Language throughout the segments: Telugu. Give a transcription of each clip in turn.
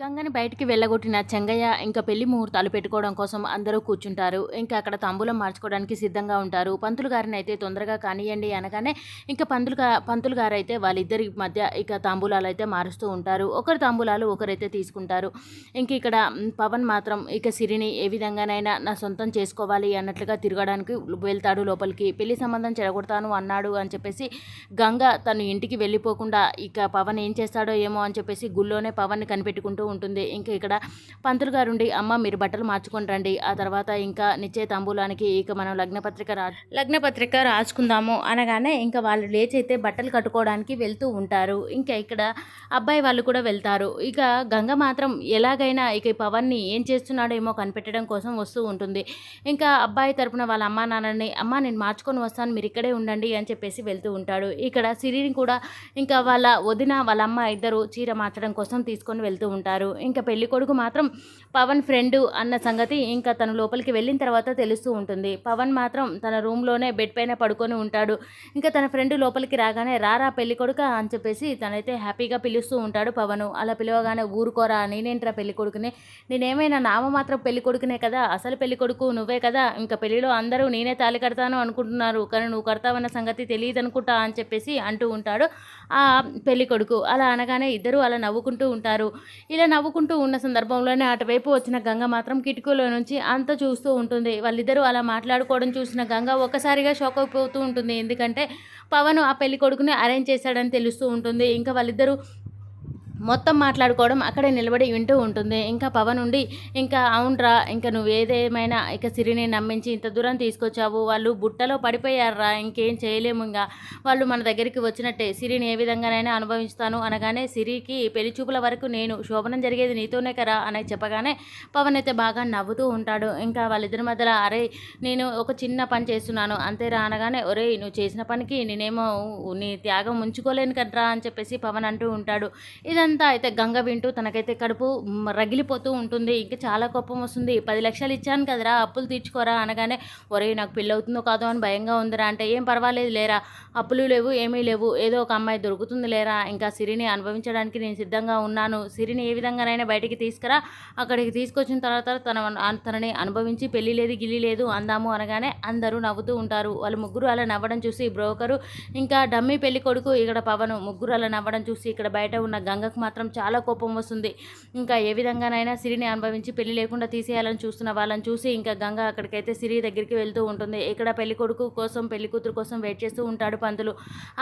గంగని బయటికి వెళ్ళగొట్టిన చెంగయ్య ఇంకా పెళ్ళి ముహూర్తాలు పెట్టుకోవడం కోసం అందరూ కూర్చుంటారు. ఇంకా అక్కడ తాంబూలం మార్చుకోవడానికి సిద్ధంగా ఉంటారు. పంతులు గారిని అయితే తొందరగా కానియండి అనగానే ఇంకా పంతులు పంతులు గారు అయితే వాళ్ళిద్దరి మధ్య ఇక తాంబూలాలు అయితే మారుస్తూ ఉంటారు. ఒకరి తాంబూలాలు ఒకరైతే తీసుకుంటారు. ఇంక ఇక్కడ పవన్ మాత్రం ఇక సిరిని ఏ విధంగానైనా నా సొంతం చేసుకోవాలి అన్నట్లుగా తిరగడానికి వెళ్తాడు లోపలికి. పెళ్ళి సంబంధం చెడగొడతాను అన్నాడు అని చెప్పేసి గంగ తను ఇంటికి వెళ్ళిపోకుండా ఇక పవన్ ఏం చేస్తాడో ఏమో అని చెప్పేసి గుళ్ళోనే పవన్ని కనిపెట్టుకుంటూ ఉంటుంది. ఇంకా ఇక్కడ పంతులు గారు ఉండి అమ్మ మీరు బట్టలు మార్చుకొని రండి. ఆ తర్వాత ఇంకా నిశ్చయ తాంబూలానికి ఇక మనం లగ్నపత్రిక రా లగ్నపత్రిక రాసుకుందాము అనగానే ఇంకా వాళ్ళు లేచి అయితే బట్టలు కట్టుకోవడానికి వెళ్తూ ఉంటారు. ఇంకా ఇక్కడ అబ్బాయి వాళ్ళు కూడా వెళ్తారు. ఇక గంగ మాత్రం ఎలాగైనా ఇక ఈ పవన్ని ఏం చేస్తున్నాడో ఏమో కనిపెట్టడం కోసం వస్తూ ఉంటుంది. ఇంకా అబ్బాయి తరపున వాళ్ళ అమ్మా నాన్నని అమ్మ నేను మార్చుకొని వస్తాను మీరు ఇక్కడే ఉండండి అని చెప్పేసి వెళ్తూ ఉంటాడు. ఇక్కడ సిరిని కూడా ఇంకా వాళ్ళ వదిన వాళ్ళ అమ్మ ఇద్దరు చీర మార్చడం కోసం తీసుకొని వెళ్తూ ఉంటారు. ఇంకా పెళ్ళి కొడుకు మాత్రం పవన్ ఫ్రెండ్ అన్న సంగతి ఇంకా తను లోపలికి వెళ్ళిన తర్వాత తెలుస్తూ ఉంటుంది. పవన్ మాత్రం తన రూమ్లోనే బెడ్ పైన పడుకొని ఉంటాడు. ఇంకా తన ఫ్రెండ్ లోపలికి రాగానే రారా పెళ్ళి కొడుక? అని చెప్పేసి తనైతే హ్యాపీగా పిలుస్తూ ఉంటాడు పవన్. అలా పిలవగానే ఊరుకోరా నేనేంట్రా పెళ్ళి కొడుకుని? నేనేమైనా నామ మాత్రం పెళ్ళి కొడుకునే కదా? అసలు పెళ్ళి కొడుకు నువ్వే కదా? ఇంకా పెళ్ళిలో అందరూ నేనే తాళి కడతాను అనుకుంటున్నారు. కానీ నువ్వు కడతావన్న సంగతి తెలియదు అనుకుంటా? అని చెప్పేసి అంటూ ఉంటాడు ఆ పెళ్ళి కొడుకు. అలా అనగానే ఇద్దరు అలా నవ్వుకుంటూ ఉంటారు. ఇలా నవ్వుకుంటూ ఉన్న సందర్భంలోనే అటువైపు వచ్చిన గంగ మాత్రం కిటికీలో నుంచి అంత చూస్తూ ఉంటుంది. వాళ్ళిద్దరూ అలా మాట్లాడుకోవడం చూసిన గంగ ఒక్కసారిగా షాక్ అయిపోతూ ఉంటుంది. ఎందుకంటే పవన్ ఆ పెళ్ళి కొడుకుని అరేంజ్ చేశాడని తెలుస్తూ ఉంటుంది. ఇంకా వాళ్ళిద్దరూ మొత్తం మాట్లాడుకోవడం అక్కడే నిలబడి వింటూ ఉంటుంది. ఇంకా పవన్ ఉండి ఇంకా అవునరా ఇంకా నువ్వు ఏదేమైనా ఇక సిరిని నమ్మించి ఇంత దూరం తీసుకొచ్చావు. వాళ్ళు బుట్టలో పడిపోయారా? ఇంకేం చేయలేము ఇంకా. వాళ్ళు మన దగ్గరికి వచ్చినట్టే. సిరిని ఏ విధంగానైనా అనుభవిస్తాను అనగానే సిరికి పెళ్ళి చూపుల వరకు నేను శోభనం జరిగేది నీతోనే కదా అని చెప్పగానే పవన్ అయితే బాగా నవ్వుతూ ఉంటాడు. ఇంకా వాళ్ళిద్దరి మధ్యలో అరే నేను ఒక చిన్న పని చేస్తున్నాను. అంతేరా అనగానే ఒరే నువ్వు చేసిన పనికి నేనేమో నీ త్యాగం ఉంచుకోలేను కదరా అని చెప్పేసి పవన్ అంటూ ఉంటాడు. ఇదంతా అయితే గంగ వింటూ తనకైతే కడుపు రగిలిపోతూ ఉంటుంది. ఇంకా చాలా కోపం వస్తుంది. పది లక్షలు ఇచ్చాను కదరా అప్పులు తీర్చుకోరా అనగానే ఒరే నాకు పెళ్ళవుతుందో కాదో అని భయంగా ఉందిరా అంటే ఏం పర్వాలేదు లేరా అప్పులు లేవు ఏమీ లేవు ఏదో ఒక అమ్మాయి దొరుకుతుంది లేరా ఇంకా సిరిని అనుభవించడానికి నేను సిద్ధంగా ఉన్నాను. సిరిని ఏ విధంగానైనా బయటికి తీసుకురా అక్కడికి తీసుకొచ్చిన తర్వాత తన తనని అనుభవించి పెళ్ళి లేదు గిల్లి లేదు అందాము అనగానే అందరూ నవ్వుతూ ఉంటారు. వాళ్ళు ముగ్గురు అలా నవ్వడం చూసి బ్రోకరు ఇంకా డమ్మీ పెళ్ళి కొడుకు ఇక్కడ పవను ముగ్గురు అలా నవ్వడం చూసి ఇక్కడ బయట ఉన్న గంగ వాళ్ళకు మాత్రం చాలా కోపం వస్తుంది. ఇంకా ఏ విధంగానైనా సిరిని అనుభవించి పెళ్ళి లేకుండా తీసేయాలని చూస్తున్న వాళ్ళని చూసి ఇంకా గంగ అక్కడికైతే సిరి దగ్గరికి వెళ్తూ ఉంటుంది. ఇక్కడ పెళ్ళి కొడుకు కోసం పెళ్ళి కూతురు కోసం వెయిట్ చేస్తూ ఉంటాడు పంతులు.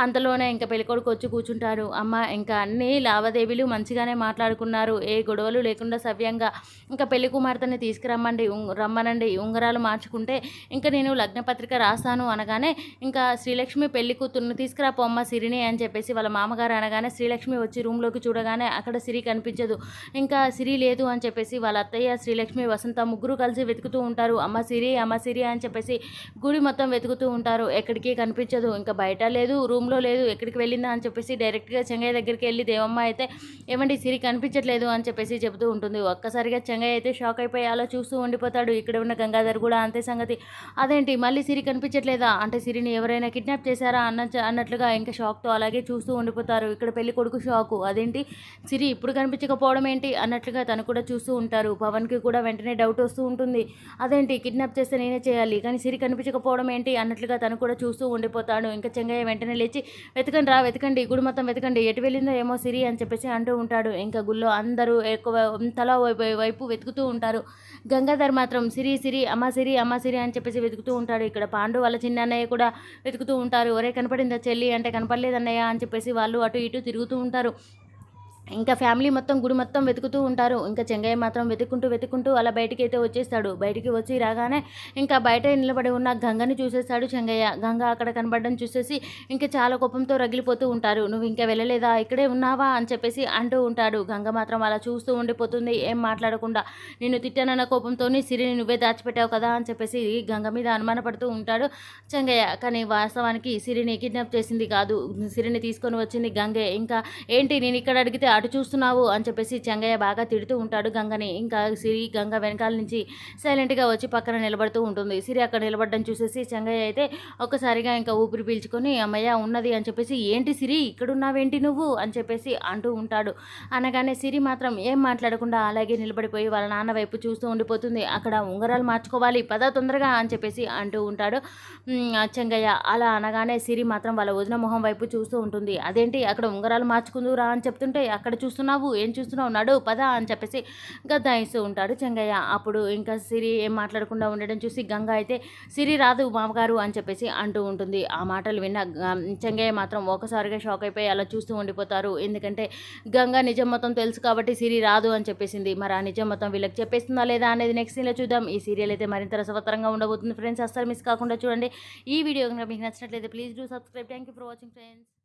అంతలోనే ఇంకా పెళ్ళి కొడుకు వచ్చి కూర్చుంటారు అమ్మ ఇంకా అన్ని లావాదేవీలు మంచిగానే మాట్లాడుకున్నారు. ఏ గొడవలు లేకుండా సవ్యంగా ఇంకా పెళ్ళి కుమార్తెని తీసుకురమ్మండి రమ్మనండి. ఉంగరాలు మార్చుకుంటే ఇంకా నేను లగ్నపత్రిక రాస్తాను అనగానే ఇంకా శ్రీలక్ష్మి పెళ్ళి కూతురుని తీసుకురా పొమ్మ సిరిని అని చెప్పేసి వాళ్ళ మామగారు అనగానే శ్రీలక్ష్మి వచ్చి రూమ్లోకి చూడగానే అక్కడ సిరి కనిపించదు. ఇంకా సిరి లేదు అని చెప్పేసి వాళ్ళ అత్తయ్య శ్రీలక్ష్మి వసంత ముగ్గురు కలిసి వెతుకుతూ ఉంటారు. అమ్మ సిరి అమ్మ సిరి అని చెప్పేసి గుడి మొత్తం వెతుకుతూ ఉంటారు. ఎక్కడికి కనిపించదు. ఇంకా బయట లేదు రూమ్లో లేదు ఎక్కడికి వెళ్ళిందా అని చెప్పేసి డైరెక్ట్గా చెంగయ్య దగ్గరికి వెళ్ళి దేవమ్మ అయితే ఏమండి సిరి కనిపించట్లేదు అని చెప్పేసి చెబుతూ ఉంటుంది. ఒక్కసారిగా చెంగయ్య అయితే షాక్ అయిపోయి అలా చూస్తూ ఉండిపోతాడు. ఇక్కడ ఉన్న గంగాధర్ కూడా అంతే సంగతి. అదేంటి మళ్ళీ సిరి కనిపించట్లేదా? అంటే సిరిని ఎవరైనా కిడ్నాప్ చేశారా? అన్న అన్నట్లుగా ఇంకా షాక్తో అలాగే చూస్తూ ఉండిపోతారు. ఇక్కడ పెళ్ళి కొడుకు షాకు. అదేంటి సిరి ఇప్పుడు కనిపించకపోవడం ఏంటి? అన్నట్లుగా తను కూడా చూస్తూ ఉంటారు. పవన్కి కూడా వెంటనే డౌట్ వస్తూ ఉంటుంది. అదేంటి? కిడ్నాప్ చేస్తే నేనే చేయాలి. కానీ సిరి కనిపించకపోవడం ఏంటి? అన్నట్లుగా తను కూడా చూస్తూ ఉండిపోతాడు. ఇంకా చెంగయ్య వెంటనే లేచి వెతకండి రా వెతకండి. గుడి మొత్తం వెతకండి. ఎటు వెళ్ళిందో ఏమో సిరి అని చెప్పేసి అంటూ ఉంటాడు. ఇంకా గుళ్ళో అందరూ ఎక్కువ తలా వైపు వైపు వెతుకుతూ ఉంటారు. గంగాధర్ మాత్రం సిరి సిరి అమ్మ సిరి అమ్మ సిరి అని చెప్పేసి వెతుకుతూ ఉంటాడు. ఇక్కడ పాండు వాళ్ళ చిన్న అన్నయ్య కూడా వెతుకుతూ ఉంటారు. ఒరే కనపడిందా చెల్లి? అంటే కనపడలేదు అన్నయ్య అని చెప్పేసి వాళ్ళు అటు ఇటు తిరుగుతూ ఉంటారు. ఇంకా ఫ్యామిలీ మొత్తం గుడి మొత్తం వెతుకుతూ ఉంటారు. ఇంకా చెంగయ్య మాత్రం వెతుక్కుంటూ వెతుక్కుంటూ అలా బయటికి అయితే వచ్చేస్తాడు. బయటికి వచ్చి రాగానే ఇంకా బయట నిలబడి ఉన్న గంగని చూసేస్తాడు చెంగయ్య. గంగ అక్కడ కనబడడం చూసేసి ఇంకా చాలా కోపంతో రగిలిపోతూ ఉంటారు. నువ్వు ఇంకా వెళ్ళలేదా? ఇక్కడే ఉన్నావా? అని చెప్పేసి అంటూ ఉంటాడు. గంగ మాత్రం అలా చూస్తూ ఉండిపోతుంది. ఏం మాట్లాడకుండా నిన్ను తిట్టానన్న కోపంతో సిరిని నువ్వే దాచిపెట్టావు కదా? అని చెప్పేసి గంగ మీద అనుమానపడుతూ ఉంటాడు చెంగయ్య. కానీ వాస్తవానికి సిరిని కిడ్నాప్ చేసింది కాదు. సిరిని తీసుకొని వచ్చింది గంగే. ఇంకా ఏంటి నేను ఇక్కడ అడిగితే అటు చూస్తున్నావు అని చెప్పేసి చెంగయ్య బాగా తిడుతూ ఉంటాడు గంగని. ఇంకా సిరి గంగ వెనకాల నుంచి సైలెంట్గా వచ్చి పక్కన నిలబడుతూ ఉంటుంది. సిరి అక్కడ నిలబడడం చూసేసి చెంగయ్య అయితే ఒక్కసారిగా ఇంకా ఊపిరి పీల్చుకొని అమ్మయ్య ఉన్నది అని చెప్పేసి ఏంటి సిరి ఇక్కడున్నావేంటి నువ్వు? అని చెప్పేసి అంటూ ఉంటాడు. అనగానే సిరి మాత్రం ఏం మాట్లాడకుండా అలాగే నిలబడిపోయి వాళ్ళ నాన్న వైపు చూస్తూ ఉండిపోతుంది. అక్కడ ఉంగరాలు మార్చుకోవాలి పద తొందరగా అని చెప్పేసి అంటూ ఉంటాడు. చెంగయ్య అలా అనగానే సిరి మాత్రం వాళ్ళ వదిన మొహం వైపు చూస్తూ ఉంటుంది. అదేంటి అక్కడ ఉంగరాలు మార్చుకుందురా అని చెప్తుంటే అక్కడ చూస్తున్నావు ఏం చూస్తున్నావు? నడు పద అని చెప్పేసి గద్దాయిస్తూ ఉంటాడు చెంగయ్య. అప్పుడు ఇంకా సిరి ఏం మాట్లాడకుండా ఉండడం చూసి గంగ అయితే సిరి రాదు మామగారు అని చెప్పేసి అంటూ ఉంటుంది. ఆ మాటలు విన్న చెంగయ్య మాత్రం ఒకసారిగా షాక్ అయిపోయి అలా చూస్తూ ఉండిపోతారు. ఎందుకంటే గంగ నిజం మొత్తం తెలుసు కాబట్టి సిరి రాదు అని చెప్పేసింది. మరి ఆ నిజం మొత్తం వీళ్ళకి చెప్పేస్తుందా లేదా అనేది నెక్స్ట్ సీన్లో చూద్దాం. ఈ సీరియల్ అయితే మరింత రసవత్తరంగా ఉండబోతుంది. ఫ్రెండ్స్ అస్సలు మిస్ కాకుండా చూడండి. ఈ వీడియో కనుక మీకు నచ్చినట్లయితే please do subscribe thank you for watching friends